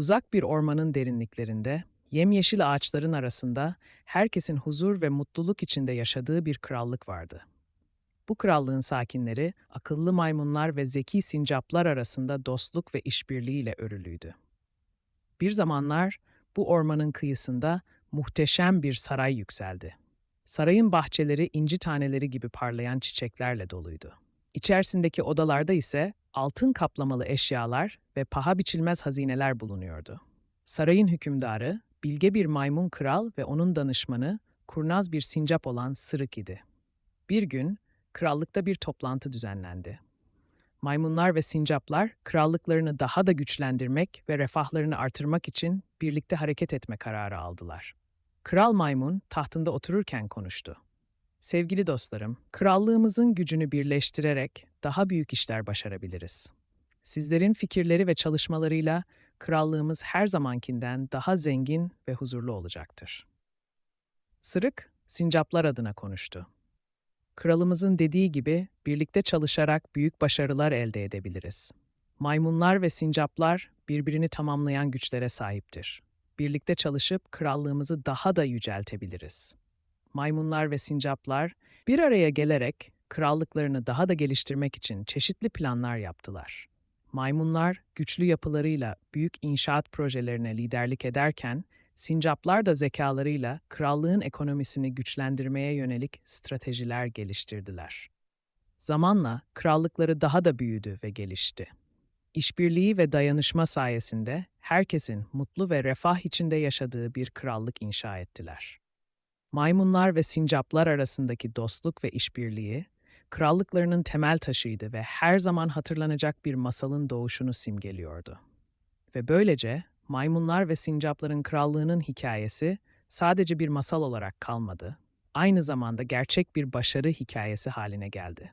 Uzak bir ormanın derinliklerinde, yemyeşil ağaçların arasında herkesin huzur ve mutluluk içinde yaşadığı bir krallık vardı. Bu krallığın sakinleri akıllı maymunlar ve zeki sincaplar arasında dostluk ve işbirliğiyle örülüydü. Bir zamanlar bu ormanın kıyısında muhteşem bir saray yükseldi. Sarayın bahçeleri inci taneleri gibi parlayan çiçeklerle doluydu. İçerisindeki odalarda ise altın kaplamalı eşyalar ve paha biçilmez hazineler bulunuyordu. Sarayın hükümdarı, bilge bir maymun kral ve onun danışmanı, kurnaz bir sincap olan Sırık idi. Bir gün, krallıkta bir toplantı düzenlendi. Maymunlar ve sincaplar, krallıklarını daha da güçlendirmek ve refahlarını artırmak için birlikte hareket etme kararı aldılar. Kral maymun tahtında otururken konuştu. Sevgili dostlarım, krallığımızın gücünü birleştirerek daha büyük işler başarabiliriz. Sizlerin fikirleri ve çalışmalarıyla krallığımız her zamankinden daha zengin ve huzurlu olacaktır. Sırık, sincaplar adına konuştu. Kralımızın dediği gibi birlikte çalışarak büyük başarılar elde edebiliriz. Maymunlar ve sincaplar birbirini tamamlayan güçlere sahiptir. Birlikte çalışıp krallığımızı daha da yüceltebiliriz. Maymunlar ve sincaplar bir araya gelerek krallıklarını daha da geliştirmek için çeşitli planlar yaptılar. Maymunlar güçlü yapılarıyla büyük inşaat projelerine liderlik ederken, sincaplar da zekalarıyla krallığın ekonomisini güçlendirmeye yönelik stratejiler geliştirdiler. Zamanla krallıkları daha da büyüdü ve gelişti. İşbirliği ve dayanışma sayesinde herkesin mutlu ve refah içinde yaşadığı bir krallık inşa ettiler. Maymunlar ve sincaplar arasındaki dostluk ve işbirliği, krallıklarının temel taşıydı ve her zaman hatırlanacak bir masalın doğuşunu simgeliyordu. Ve böylece maymunlar ve sincapların krallığının hikayesi sadece bir masal olarak kalmadı, aynı zamanda gerçek bir başarı hikayesi haline geldi.